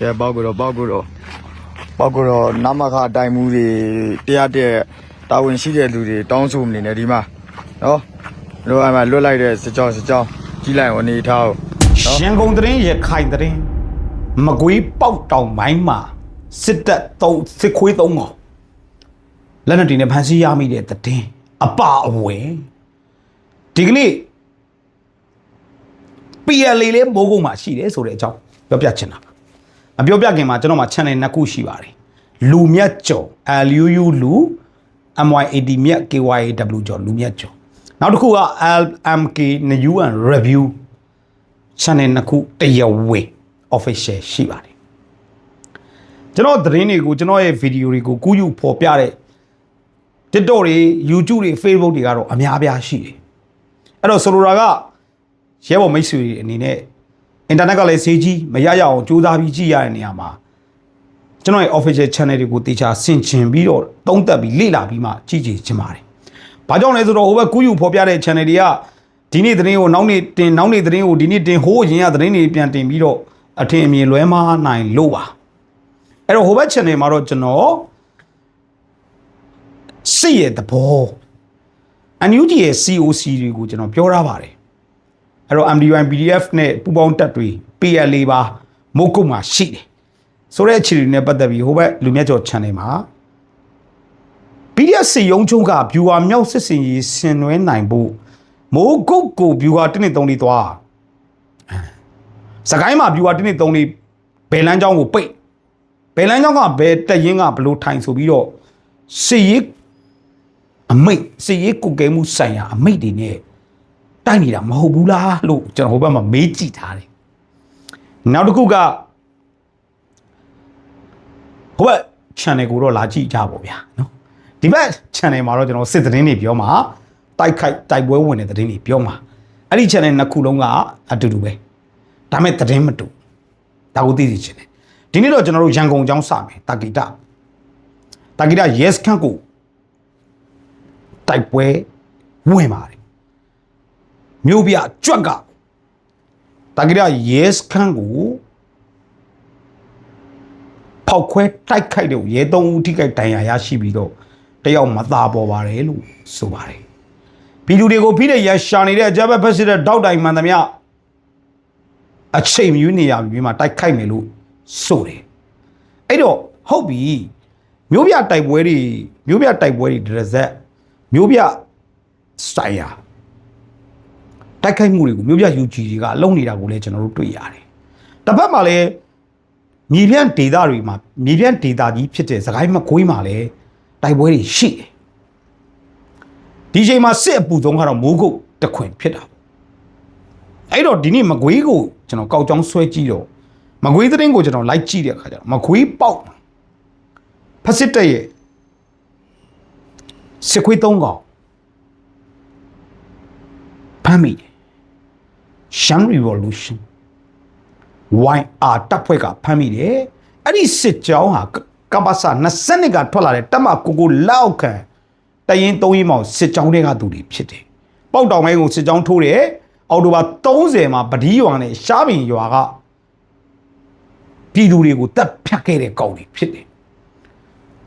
ကဲပေါက်ကတော့ပေါက်ကတော့ပေါက်ကတော့နမခတိုင်မှုတွေတရားတဲ့တာဝန်ရှိတဲ့လူတွေတောင်းဆိုနေတယ်ဒီမှာနော်တို့အဲ့မှာလွတ်လိုက်တဲ့စကြောင်းစကြောင်းကြီးလိုက်အနေထားကိုနော်ရန်ကုန်သတင်းရခိုင်သတင်းမကွေးပေါက်တောင်မိုင်းမှာစစ်တပ်သုံးစစ်ခွေးသုံးကောင်လက်နက်တွေနဲ့ဖမ်းဆီးရမိတဲ့သတင်းအပအဝင်ဒီကနေ့ PLA လေးမိုးကုတ်မှာရှိတယ်ဆိုတဲ့အကြောင်းပြောပြချင်တာပါ မပြောပြခင်မှာကျွန်တော်မှာ channel နှစ်ခုရှိပါတယ်လူမြတ်ကျော် LUU လူ MYAD မြတ် KYAW ကျော်လူမြတ်ကျော်နောက်တစ်ခုက LMK New and Review channel နှစ်ခုတရားဝင် official ရှိပါတယ်ကျွန်တော်သတင်းတွေကိုကျွန်တော်ရဲ့ဗီဒီယိုတွေကိုကူးယူဖော်ပြတဲ့ TikTok တွေ YouTube တွေ Facebook တွေကတော့အများအပြားရှိတယ်အဲ့တော့ဆိုလိုတာကရဲဘော်မိတ်ဆွေတွေအနေနဲ့ အင်တာနက်ကလည်းဈေးကြီးမရရအောင်ကြိုးစားပြီးကြည့်ရတဲ့နေရာမှာကျွန်တော်ရဲ့ official channel တွေကိုတေချာဆင်ခြင်ပြီးတော့တုံးတက်ပြီးလေ့လာပြီးမှကြည့်ကြည့်ချင်ပါတယ်။ဘာကြောင့်လဲဆိုတော့ဟိုဘက်ကူးယူဖော်ပြတဲ့ channel တွေကဒီနေ့သတင်းကိုနောက်နေ့တင်နောက်နေ့သတင်းကိုဒီနေ့တင်ဟိုးရင်ရသတင်းတွေပြန်တင်ပြီးတော့အထင်အမြင်လွဲမှားနိုင်လို့ပါ။အဲ့တော့ဟိုဘက် channel မှာတော့ကျွန်တော်စစ်ရဲ့သဘောအန်ယူဂျီရဲ့ COC တွေကိုကျွန်တော်ပြောရပါတယ်။ အဲ့တော့ MDY PDF နဲ့ပူးပေါင်းတပ်တွေ PLA ပါမုတ်ကုတ်မှာရှိတယ်။ဆိုတဲ့အခြေအနေနဲ့ပတ်သက်ပြီးဟိုဘက်လူမြတ်ကျော် channel မှာ PDF စီယုံချုံက viewer မြောက်စစ်စင်ရေးဆင်နွှဲနိုင်ဖို့မိုးကုတ်ကို viewer တစ်နှစ်သုံးလေးသွားစကိုင်းမှာ viewer တစ်နှစ်သုံးလေးဘယ်လန်းချောင်းကိုပိတ်ဘယ်လန်းချောင်းကဘယ်တက်ရင်ကဘလို့ထိုင်ဆိုပြီးတော့စီရေးအမိတ်စီရေးကုတ်ကဲမှုဆိုင်ရာအမိတ်တွေနဲ့ တိုက်နေတာမဟုတ်ဘူးလားလို့ကျွန်တော်ဟိုဘက်မှာမေးကြည့်ထားတယ်နောက်တစ်ခုကဟိုဘက် channel ကိုတော့လာကြည့်ကြပါဗျာနော်ဒီဘက် channel မှာတော့ကျွန်တော်စစ်သတင်းတွေပြောမှာတိုက်ခိုက်တိုက်ပွဲဝင်တဲ့သတင်းတွေပြောမှာအဲ့ဒီ channel နှစ်ခုလုံးကအတူတူပဲဒါမဲ့သတင်းမတူဒါကိုသိသိချင်တယ်ဒီနေ့တော့ကျွန်တော်တို့ရန်ကုန်အကြောင်းစမယ်တာဂီတာတာဂီတာ yes ခန့်ကိုတိုက်ပွဲဝင်ပါတယ် မြို့ပြကြွက်ကတာဂီတာ yes ခန့်ကိုဖောက်ခွဲတိုက်ခိုက်တဲ့ရဲသုံးဦးထိခိုက်ဒဏ်ရာရရှိပြီးတော့တယောက်မသားပေါ်ပါတယ်လို့ဆိုပါတယ်။ပြည်သူတွေကိုဖိတဲ့ရရှာနေတဲ့အကြမ်းဖက်ဖက်စစ်တဲ့တောက်တိုင်မှန်သမျှအချိန်မြူးနေရပြီးမှတိုက်ခိုက်မယ်လို့ဆိုတယ်။အဲ့တော့ဟုတ်ပြီမျိုးပြတိုက်ပွဲတွေမျိုးပြတိုက်ပွဲတွေဒရဇက်မျိုးပြဆိုင်ရာ တိုက်ခိုက်မှုတွေကိုမျိုးပြ UG တွေကအလုံးနေတာကိုလည်းကျွန်တော်တို့တွေ့ရတယ်။တစ်ဖက်မှာလည်းမြေပြန့်ဒေတာတွေမှာမြေပြန့်ဒေတာကြီးဖြစ်တဲ့စကိုင်းမကွေးမှာလည်းတိုက်ပွဲတွေရှိတယ်ဒီချိန်မှာစစ်အပူဆုံးကတော့မိုးကုတ်တခွင်ဖြစ်တာအဲ့တော့ဒီနေ့မကွေးကိုကျွန်တော်ကောက်ကြောင်းဆွဲကြည့်တော့မကွေးသတင်းကိုကျွန်တော်လိုက်ကြည့်တဲ့အခါကျတော့မကွေးပေါက်ဖက်စစ်တက်ရဲ့စစ်ခွေးသုံးကောင်ဖမ်းမိတယ် Sham Revolution YR တပ်ဖွဲ့ကဖမ်းမိတယ်အဲ့ဒီစစ်ကြောင်းဟာကကပ္ပစ20ကထွက်လာတဲ့တပ်မကိုကိုလောက်ခံတရင်သုံးရင်မောင်စစ်ကြောင်းတွေကသူတွေဖြစ်တယ်ပေါက်တောင်မဲကိုစစ်ကြောင်းထိုးတယ်အော်တိုဘာ30မှာပဒီးရွာနဲ့ရှားပင်ရွာကပြည်သူတွေကိုတပ်ဖြတ်ခဲ့တဲ့ကောင်တွေဖြစ်တယ်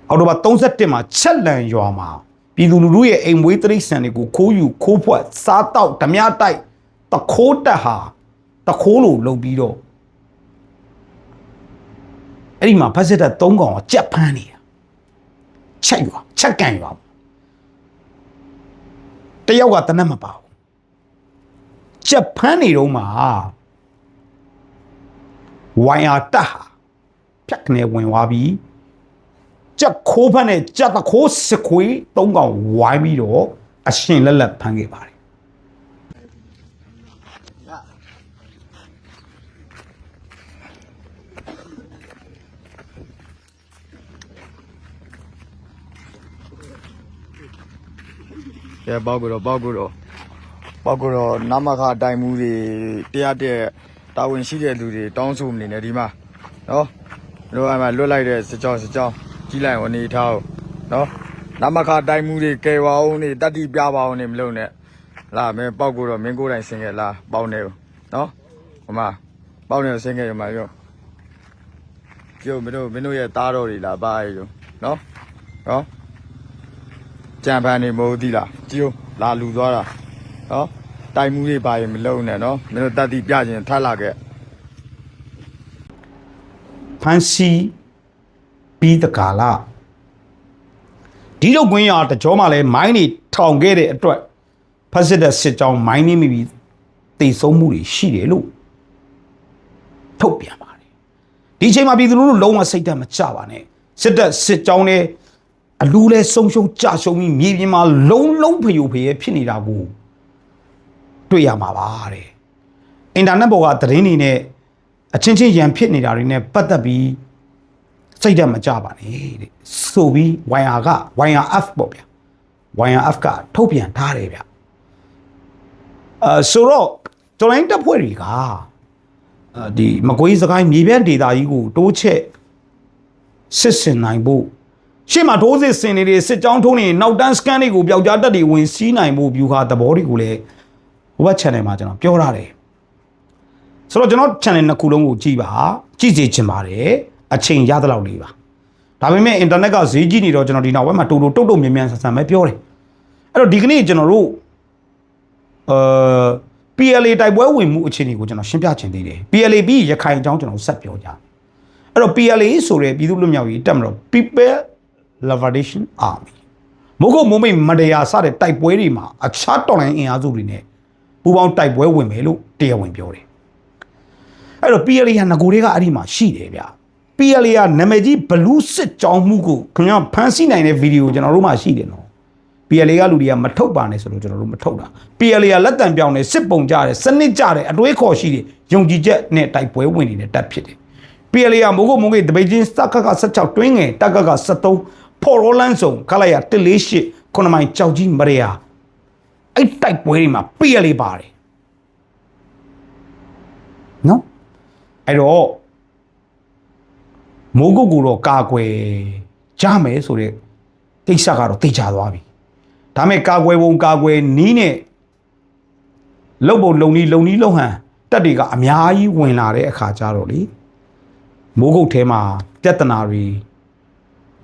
အော်တိုဘာ31မှာချက်လန်ရွာမှာပြည်သူလူထုရဲ့အိမ်မွေးတိရစ္ဆာန်တွေကိုခိုးယူခိုးဖွက်စားတောက်ဓမြတိုက် တခိုးတက်ဟာတခိုးလိုလုပ်ပြီးတော့အဲ့ဒီမှာဖက်စစ်တပ်၃កောင်ကကြက်ဖမ်းနေတာချက်ရွာချက်ကန်ရွာတယောက်ကတနက်မပါဘူးကြက်ဖမ်းနေတော့မှာဝိုင်ယာတတ်ဟာဖြတ်ကနေဝင်သွားပြီးကြက်ခိုးဖမ်းနဲ့ကြက်တခိုးစခွေး၃កောင်ဝိုင်းပြီးတော့အရှင်လက်လက်ဖမ်းခဲ့ပါတယ် ကဲပေါက်ကတော့ပေါက်ကတော့ပေါက်ကတော့နမခတိုင်မှုတွေတရားတဲ့တာဝန်ရှိတဲ့လူတွေတောင်းဆိုနေတယ်ဒီမှာနော်တို့အဲ့မှာလွတ်လိုက်တဲ့စကြောင်းစကြောင်းကြီးလိုက်အနေထားကိုနော်နမခတိုင်မှုတွေကယ်ပါအောင်နေတတိပြပါအောင်နေမလုပ်နဲ့လာမင်းပေါက်ကတော့မင်းကိုယ်တိုင်ဆင်းခဲ့လားပေါက်နေနော်ဟိုမှာပေါက်နေဆင်းခဲ့ရမှာရောကြည့်ဦးမင်းတို့မင်းတို့ရဲ့သားတော်တွေလားပါရည်နော်နော် ကြံဖန်နေမဟုတ်သီလားကြည့်ဦးလာလူသွားတာနော်တိုင်မှုတွေပါရင်မလုံးနဲ့နော်မင်းတို့တတ်တိပြခြင်းထပ်လာခဲ့ဖန်စီပြီးတကာလာဒီလိုကွင်းရတကြောမှလည်းမိုင်းနေထောင်ခဲ့တဲ့အတွက်ဖက်စစ်တဲ့စစ်ကြောင်းမိုင်းနေမိပြီးတိတ်ဆုံးမှုတွေရှိတယ်လို့ထုတ်ပြန်ပါတယ်ဒီအချိန်မှာပြည်သူလူထုလုံးဝစိတ်သက်မကြပါနဲ့စစ်တပ်စစ်ကြောင်းနဲ့ အလူလဲဆုံရှုံကြရှုံပြီးမြေပြင်မှာလုံးလုံးဖျို့ဖျဲဖြစ်နေတာကိုတွေ့ရမှာပါတဲ့အင်တာနက်ပေါ်ကသတင်းတွေနဲ့အချင်းချင်းရန်ဖြစ်နေတာတွေနဲ့ပတ်သက်ပြီးစိတ်ဓာတ်မကြပါနဲ့တဲ့ဆိုပြီး YR က YRF ပေါ့ဗျာ YRF ကထုတ်ပြန်ထားတယ်ဗျအဲဆိုတော့တော်လိုင်းတပ်ဖွဲ့တွေကအဲဒီမကွေးစကိုင်းမြေပြန့်ဒေသကြီးကိုတိုးချက်စစ်စင်နိုင်ဖို့ ရှေ့မှာထိုးစစ်ဆင်နေတဲ့စစ်ကြောင်းထုံးနေနောက်တန်းစကန်တွေကိုပျောက်ကြားတက်တွေဝင်စီးနိုင်ဖို့ဗျူဟာသဘောတွေကိုလည်းဟိုဘက် channel မှာကျွန်တော်ပြောထားတယ်ဆိုတော့ကျွန်တော် channel နှစ်ခုလုံးကိုကြည့်ပါကြည့်စေချင်ပါတယ်အချိန်ရသလောက်လေးပါဒါပေမဲ့ internet ကဈေးကြီးနေတော့ကျွန်တော်ဒီနောက်ဘက်မှာတူတူတုတ်တုတ်မြင်မြန်ဆန်ဆန်ပဲပြောတယ်အဲ့တော့ဒီကနေ့ကျွန်တော်တို့အဲ PLA တိုက်ပွဲဝင်မှုအခြေအနေကိုကျွန်တော်ရှင်းပြချင်သေးတယ် PLA ပြီးရခိုင်အကြောင်းကျွန်တော်ဆက်ပြောကြအဲ့တော့ PLA ဆိုတဲ့ပြည်သူ့လူမျိုးရေးတက်မလို့ People Liberation Army မိုးကုတ်မိုးမိတ်မတရားစတဲ့တိုက်ပွဲတွေမှာအခြားတော်လိုင်းအင်အားစုတွေနဲ့ပူးပေါင်းတိုက်ပွဲဝင်မယ်လို့တရားဝင်ပြောတယ်အဲ့တော့ PLA ကငကိုတွေကအဲ့ဒီမှာရှိတယ်ဗျ PLA ကနာမည်ကြီးဘလူးစစ်ကြောင်းမှုကိုခင်ဗျားဖန်ဆီးနိုင်တဲ့ဗီဒီယိုကျွန်တော်တို့မှရှိတယ်နော် PLA ကလူတွေကမထုတ်ပါနဲ့ဆိုလို့ကျွန်တော်တို့မထုတ်တာ PLA ကလက်တံပြောင်းနေစစ်ပုံကြတယ်စနစ်ကြတယ်အတွေးခေါ်ရှိတယ်ယုံကြည်ချက်နဲ့တိုက်ပွဲဝင်နေတဲ့တပ်ဖြစ်တယ် PLA ကမိုးကုတ်မုံကိတ်တပိတ်ချင်းစက်ကက16တွင်းငယ်တက်ကက73 ဖော်ရိုလန်ဆောင်ခလိုက်ရ148ခုနမိုင်ကြောက်ကြီးမရယာအဲ့တိုက်ပွဲတွေမှာ PLA ပါတယ်နော်အဲ့တော့မိုးကုတ်ကိုတော့ကာကွယ်ကြမယ်ဆိုတဲ့ကိစ္စကတော့သိချသွားပြီဒါမဲ့ကာကွယ်ပုံကာကွယ်နီးနဲ့လုံပုံလုံနီးလုံနီးလုံဟန်တက်တွေကအများကြီးဝင်လာတဲ့အခါကျတော့လေမိုးကုတ်ထဲမှာပြဿနာတွေ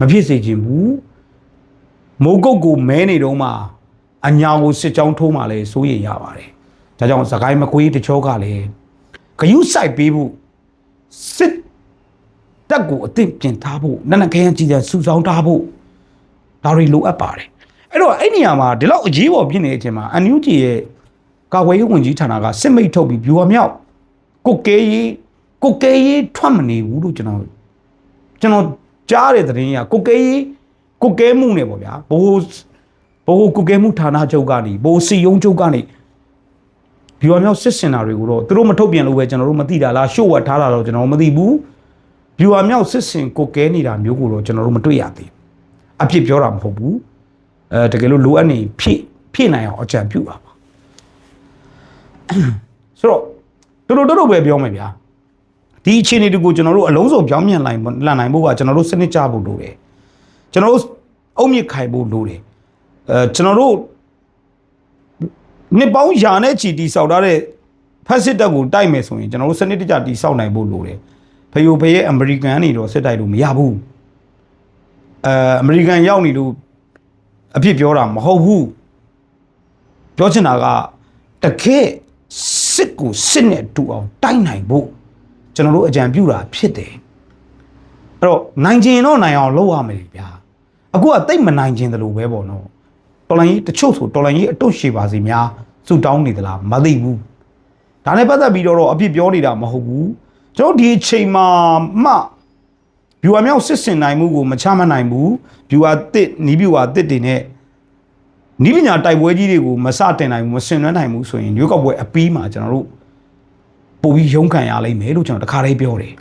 မဖြစ်စေချင်ဘူးမိုးကုတ်ကိုမဲနေတော့မှအညာကိုစစ်ကြောင်းထိုးမှလည်းစိုးရိမ်ရပါတယ်ဒါကြောင့်စကိုင်းမကွေးတချို့ကလည်းဂယုစိုက်ပေးဖို့စစ်တက်ကိုအသင့်ပြင်ထားဖို့နက်နက်ခဲယမ်းကြည်တဲ့စူဆောင်းထားဖို့ဒါတွေလိုအပ်ပါတယ်အဲ့တော့အဲ့နေရာမှာဒီလောက်အရေးပေါ်ဖြစ်နေတဲ့အချိန်မှာအန်ယူဂျီရဲ့ကာကွယ်ရေးဝန်ကြီးဌာနကစစ်မိတ်ထုတ်ပြီးဗျူဟာမြောက်ကုတ်ကဲရေးကုတ်ကဲရေးထွက်မနေဘူးလို့ကျွန်တော်ကျွန်တော် ကြားတဲ့သတင်းကကုတ်ကဲရေးကုတ်ကဲမှုနဲ့ပေါ့ဗျာဘိုးဘိုးကုတ်ကဲမှုဌာနချုပ်ကနေဘိုးစီယုံချုပ်ကနေဗျူဟာမြောက်စစ်စင်တာတွေကိုတော့သူတို့မထုတ်ပြန်လို့ပဲကျွန်တော်တို့မသိတာလားရှို့ဝတ်ထားတာတော့ကျွန်တော်မသိဘူးဗျူဟာမြောက်စစ်စင်ကိုကဲနေတာမျိုးကိုတော့ကျွန်တော်တို့မတွေ့ရသေးဘူးအဖြစ်ပြောတာမဟုတ်ဘူးအဲတကယ်လို့လိုအပ်နေဖြည့်ဖြည့်နိုင်အောင်အကြံပြုပါပါဆိုတော့တို့တို့တို့ပဲပြောမယ်ဗျာ ဒီအခြေအနေတွေကိုကျွန်တော်တို့အလုံးစုံပြောင်းပြန်နိုင်လန်နိုင်ဖို့ကကျွန်တော်တို့စနစ်ကျဖို့လိုတယ်ကျွန်တော်တို့အုံမြင့်ခိုင်ဖို့လိုတယ်အဲကျွန်တော်တို့နှစ်ပေါင်းယာနဲ့ချီတီဆောက်ထားတဲ့ဖက်စစ်တပ်ကိုတိုက်မယ်ဆိုရင်ကျွန်တော်တို့စနစ်တကျတီဆောက်နိုင်ဖို့လိုတယ်ဖယိုဖရဲ့အမေရိကန်နေတော့စစ်တိုက်လို့မရဘူးအဲအမေရိကန်ရောက်နေလို့အဖြစ်ပြောတာမဟုတ်ဘူးပြောချင်တာကတကယ်စစ်ကိုစစ်နဲ့တူအောင်တိုက်နိုင်ဖို့ ကျွန်တော်တို့အကြံပြုတာဖြစ်တယ်အဲ့တော့နိုင်ကျင်တော့နိုင်အောင်လုပ်ရမယ်ဗျာအခုကတိတ်မနိုင်ကျင်တယ်လို့ပဲပေါ့နော်တော်လိုင်းကြီးတချို့ဆိုတော်လိုင်းကြီးအတုတ်ရှိပါစေများစုတောင်းနေသလားမသိဘူးဒါနဲ့ပတ်သက်ပြီးတော့အပြစ်ပြောနေတာမဟုတ်ဘူးကျွန်တော်ဒီအချိန်မှာမှဗျူဟာမြောက်စစ်စင်နိုင်မှုကိုမချမနိုင်ဘူးဗျူဟာတစ်နီးဗျူဟာတစ်တွေနဲ့နီးပညာတိုက်ပွဲကြီးတွေကိုမစတင်နိုင်ဘူးမဆင်နွှဲနိုင်ဘူးဆိုရင်ရွေးကောက်ပွဲအပီးမှာကျွန်တော်တို့ ပို့ပြီးရုန်းကန်ရလိမ့်မယ်လို့ကျွန်တော်တခါတည်းပြောတယ်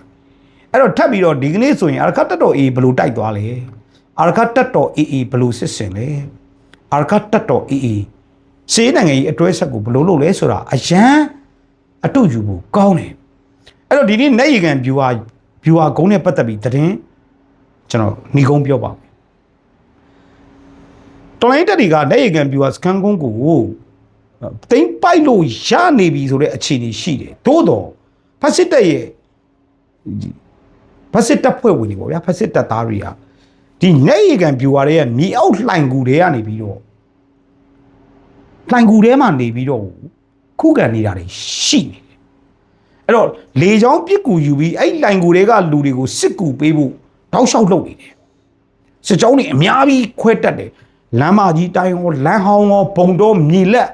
အဲ့တော့ထပ်ပြီးတော့ဒီကနေ့ဆိုရင်အာရခတ်တက်တော်အေးဘယ်လိုတိုက်သွားလဲအာရခတ်တက်တော်အေးအေးဘယ်လိုစစ်စင်လဲအာရကတ်တက်တော်အေးအေးစေးနိုင်ငံကြီးအတွဲဆက်ကိုဘယ်လိုလုပ်လဲဆိုတာအရန်အတုယူဖို့ကောင်းတယ်အဲ့တော့ဒီနေ့နေရီကန် viewer viewer ဂုံးနဲ့ပတ်သက်ပြီးသတင်းကျွန်တော်ညီကုန်းပြောပါမယ်တော်လိုင်းတက်တွေကနေရီကန် viewer စကန်ကုန်းကို တိမ့်ပိုက်လို့ရနေပြီဆိုတဲ့အခြေအနေရှိတယ်သို့တော့ဖက်စစ်တက်ရဲ့ဖက်စစ်တပ်ဖွဲ့ဝင်တွေပေါ့ဗျာဖက်စစ်တပ်သားတွေကဒီနေရီကန်ပြူဝါတွေကမြေအောက်လှိုင်ကူတွေကနေပြီးတော့လှိုင်ကူထဲမှာနေပြီးတော့ခုခံနေတာတွေရှိနေတယ်အဲ့တော့လေချောင်းပြစ်ကူယူပြီးအဲ့လှိုင်ကူတွေကလူတွေကိုစစ်ကူပေးဖို့တောက်လျှောက်လုပ်နေတယ်စစ်ကြောင်းတွေအများကြီးခွဲတက်တယ်လမ်းမကြီးတိုင်းရောလမ်းဟောင်းရောဘုံတော်မြေလက်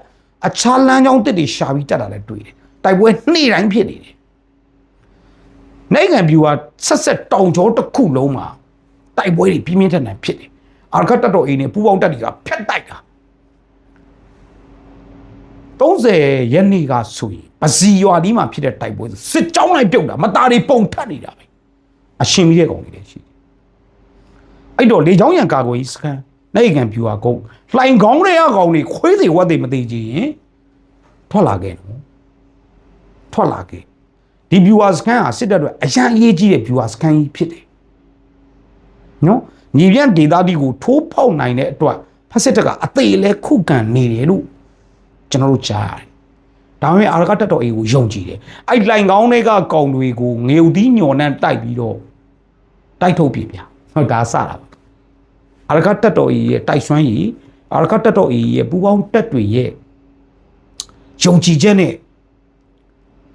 အခြားလမ်းကြောင်းတစ်တွေရှာပြီးတက်တာလည်းတွေ့တယ်တိုက်ပွဲနေ့တိုင်းဖြစ်နေတယ်နိုင်ငံပြူဟာဆက်ဆက်တောင်ကျောတစ်ခုလုံးမှာတိုက်ပွဲတွေပြင်းပြင်းထန်ထန်ဖြစ်တယ်။အာရခတ်တပ်တော်အိမ်နဲ့ပူပေါင်းတပ်တွေကဖျက်တိုက်တာ30ရက်နေ့ကဆိုရင်ပစီရွာဒီမှာဖြစ်တဲ့တိုက်ပွဲဆိုစစ်ကြောင်းလိုက်ပြုတ်တာမသားတွေပုံထပ်နေတာပဲအရှင်ကြီးတဲ့ကောင်တွေလည်းရှိတယ်။အဲ့တော့လေချောင်းရံကာကွယ်ရေးစခန်း နိုင်ငံပြူဟာကုန်းလှိုင်ကောင်းတွေကကောင်တွေခွေးတွေဝက်တွေမသေးချင်ရင်ထွက်လာခဲ့နော်ထွက်လာခဲ့ဒီ viewer scan ဟာစစ်တပ်အတွက်အရန်အရေးကြီးတဲ့ viewer scan ကြီးဖြစ်တယ်နော်ညီပြန့်ဒေတာတီကိုထိုးဖောက်နိုင်တဲ့အတွက်ဖက်စစ်တပ်ကအသေးလဲခုခံနေတယ်လို့ကျွန်တော်တို့ကြားရတယ်ဒါပေမဲ့အာရကတက်တော်အေကိုယုံကြည်တယ်အဲ့လိုင်ကောင်းတွေကကောင်တွေကိုငေုံသီးညော်နှံတိုက်ပြီးတော့တိုက်ထုတ်ပြပြဟုတ်ဒါစတာပါ အာရကတက်တော်အေရဲ့တိုက်ဆွမ်းရည်အာရကတက်တော်အေရဲ့ပူပေါင်းတက်တွေရဲ့ယုံကြည်ချက်နဲ့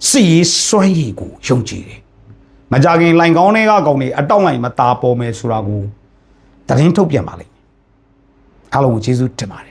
စစ်ရေးစွမ်းရည်ကိုယုံကြည်တယ်။မကြခင်လိုင်ကောင်းတွေကကောင်တွေအတောက်လိုက်မตาပေါ်မယ်ဆိုတာကိုသတင်းထုတ်ပြန်ပါလိမ့်မယ်။အားလုံးကိုကျေးဇူးတင်ပါတယ်